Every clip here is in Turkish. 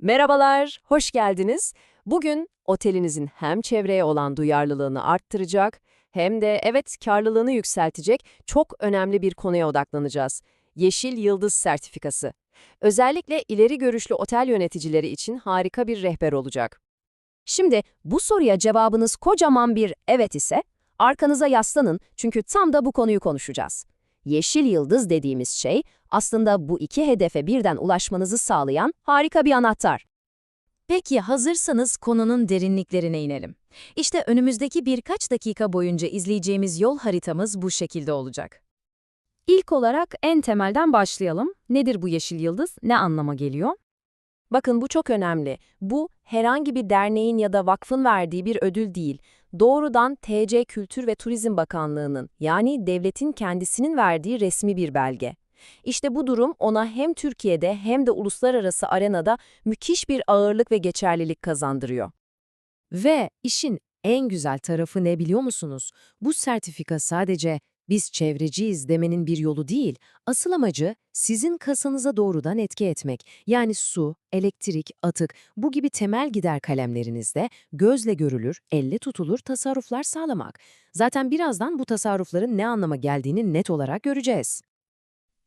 Merhabalar, hoş geldiniz. Bugün otelinizin hem çevreye olan duyarlılığını arttıracak hem de evet karlılığını yükseltecek çok önemli bir konuya odaklanacağız. Yeşil Yıldız Sertifikası. Özellikle ileri görüşlü otel yöneticileri için harika bir rehber olacak. Şimdi bu soruya cevabınız kocaman bir evet ise arkanıza yaslanın çünkü tam da bu konuyu konuşacağız. Yeşil yıldız dediğimiz şey aslında bu iki hedefe birden ulaşmanızı sağlayan harika bir anahtar. Peki hazırsanız konunun derinliklerine inelim. İşte önümüzdeki birkaç dakika boyunca izleyeceğimiz yol haritamız bu şekilde olacak. İlk olarak en temelden başlayalım. Nedir bu yeşil yıldız? Ne anlama geliyor? Bakın bu çok önemli. Bu herhangi bir derneğin ya da vakfın verdiği bir ödül değil. Doğrudan TC Kültür ve Turizm Bakanlığı'nın yani devletin kendisinin verdiği resmi bir belge. İşte bu durum ona hem Türkiye'de hem de uluslararası arenada müthiş bir ağırlık ve geçerlilik kazandırıyor. Ve işin en güzel tarafı ne biliyor musunuz? Bu sertifika sadece biz çevreciyiz demenin bir yolu değil, asıl amacı sizin kasanıza doğrudan etki etmek. Yani su, elektrik, atık bu gibi temel gider kalemlerinizde gözle görülür, elle tutulur tasarruflar sağlamak. Zaten birazdan bu tasarrufların ne anlama geldiğini net olarak göreceğiz.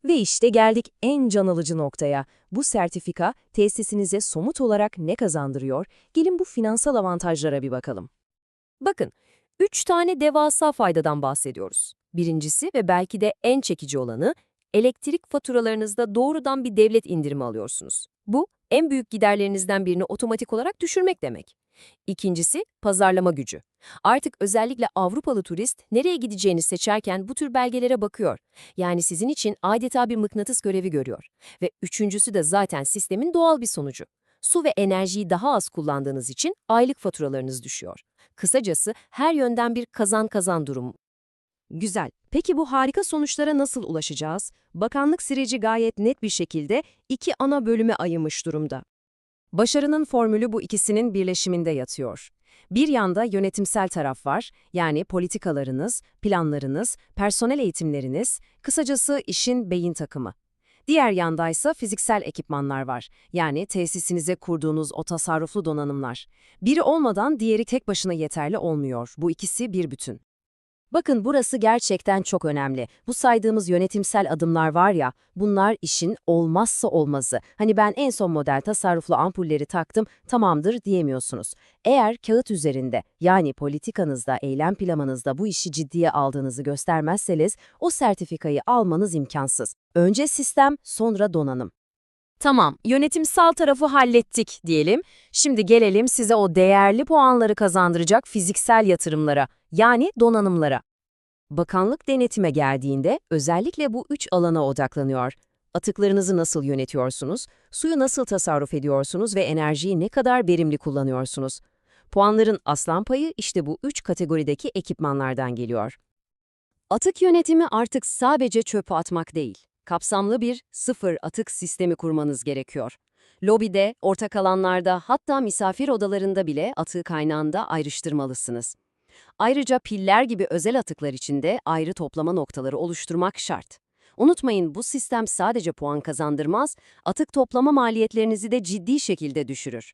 Ve işte geldik en can alıcı noktaya. Bu sertifika tesisinize somut olarak ne kazandırıyor? Gelin bu finansal avantajlara bir bakalım. Bakın, üç tane devasa faydadan bahsediyoruz. Birincisi ve belki de en çekici olanı, elektrik faturalarınızda doğrudan bir devlet indirimi alıyorsunuz. Bu, en büyük giderlerinizden birini otomatik olarak düşürmek demek. İkincisi, pazarlama gücü. Artık özellikle Avrupalı turist nereye gideceğini seçerken bu tür belgelere bakıyor. Yani sizin için adeta bir mıknatıs görevi görüyor. Ve üçüncüsü de zaten sistemin doğal bir sonucu. Su ve enerjiyi daha az kullandığınız için aylık faturalarınız düşüyor. Kısacası her yönden bir kazan-kazan durum. Güzel. Peki bu harika sonuçlara nasıl ulaşacağız? Bakanlık süreci gayet net bir şekilde iki ana bölüme ayırmış durumda. Başarının formülü bu ikisinin birleşiminde yatıyor. Bir yanda yönetimsel taraf var, yani politikalarınız, planlarınız, personel eğitimleriniz, kısacası işin beyin takımı. Diğer yandaysa fiziksel ekipmanlar var, yani tesisinize kurduğunuz o tasarruflu donanımlar. Biri olmadan diğeri tek başına yeterli olmuyor, bu ikisi bir bütün. Bakın burası gerçekten çok önemli. Bu saydığımız yönetimsel adımlar var ya, bunlar işin olmazsa olmazı. Hani ben en son model tasarruflu ampulleri taktım, tamamdır diyemiyorsunuz. Eğer kağıt üzerinde, yani politikanızda, eylem planınızda bu işi ciddiye aldığınızı göstermezseniz, o sertifikayı almanız imkansız. Önce sistem, sonra donanım. Tamam, yönetimsel tarafı hallettik diyelim. Şimdi gelelim size o değerli puanları kazandıracak fiziksel yatırımlara, yani donanımlara. Bakanlık denetime geldiğinde özellikle bu üç alana odaklanıyor. Atıklarınızı nasıl yönetiyorsunuz, suyu nasıl tasarruf ediyorsunuz ve enerjiyi ne kadar verimli kullanıyorsunuz? Puanların aslan payı işte bu üç kategorideki ekipmanlardan geliyor. Atık yönetimi artık sadece çöpe atmak değil kapsamlı bir sıfır atık sistemi kurmanız gerekiyor. Lobide, ortak alanlarda hatta misafir odalarında bile atığı kaynağında ayrıştırmalısınız. Ayrıca piller gibi özel atıklar için de ayrı toplama noktaları oluşturmak şart. Unutmayın bu sistem sadece puan kazandırmaz, atık toplama maliyetlerinizi de ciddi şekilde düşürür.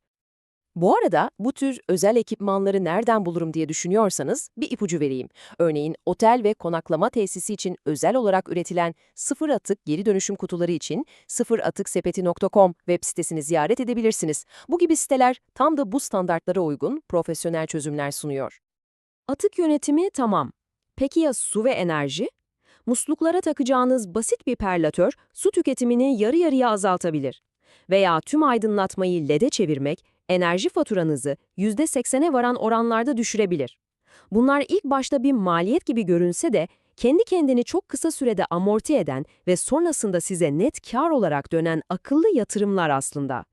Bu arada bu tür özel ekipmanları nereden bulurum diye düşünüyorsanız bir ipucu vereyim. Örneğin otel ve konaklama tesisi için özel olarak üretilen sıfır atık geri dönüşüm kutuları için sıfıratıksepeti.com web sitesini ziyaret edebilirsiniz. Bu gibi siteler tam da bu standartlara uygun profesyonel çözümler sunuyor. Atık yönetimi tamam. Peki ya su ve enerji? Musluklara takacağınız basit bir perlatör su tüketimini yarı yarıya azaltabilir. Veya tüm aydınlatmayı LED'e çevirmek enerji faturanızı %80'e varan oranlarda düşürebilir. Bunlar ilk başta bir maliyet gibi görünse de kendi kendini çok kısa sürede amorti eden ve sonrasında size net kar olarak dönen akıllı yatırımlar aslında.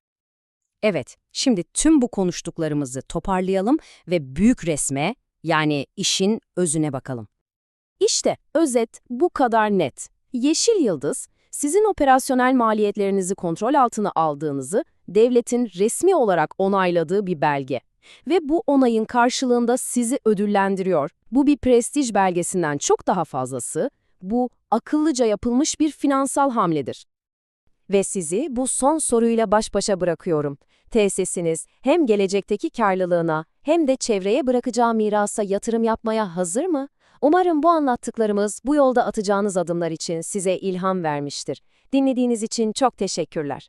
Evet, şimdi tüm bu konuştuklarımızı toparlayalım ve büyük resme, yani işin özüne bakalım. İşte özet bu kadar net. Yeşil Yıldız, sizin operasyonel maliyetlerinizi kontrol altına aldığınızı devletin resmi olarak onayladığı bir belge. Ve bu onayın karşılığında sizi ödüllendiriyor. Bu bir prestij belgesinden çok daha fazlası, bu akıllıca yapılmış bir finansal hamledir. Ve sizi bu son soruyla baş başa bırakıyorum. Tesisiniz hem gelecekteki karlılığına hem de çevreye bırakacağı mirasa yatırım yapmaya hazır mı? Umarım bu anlattıklarımız bu yolda atacağınız adımlar için size ilham vermiştir. Dinlediğiniz için çok teşekkürler.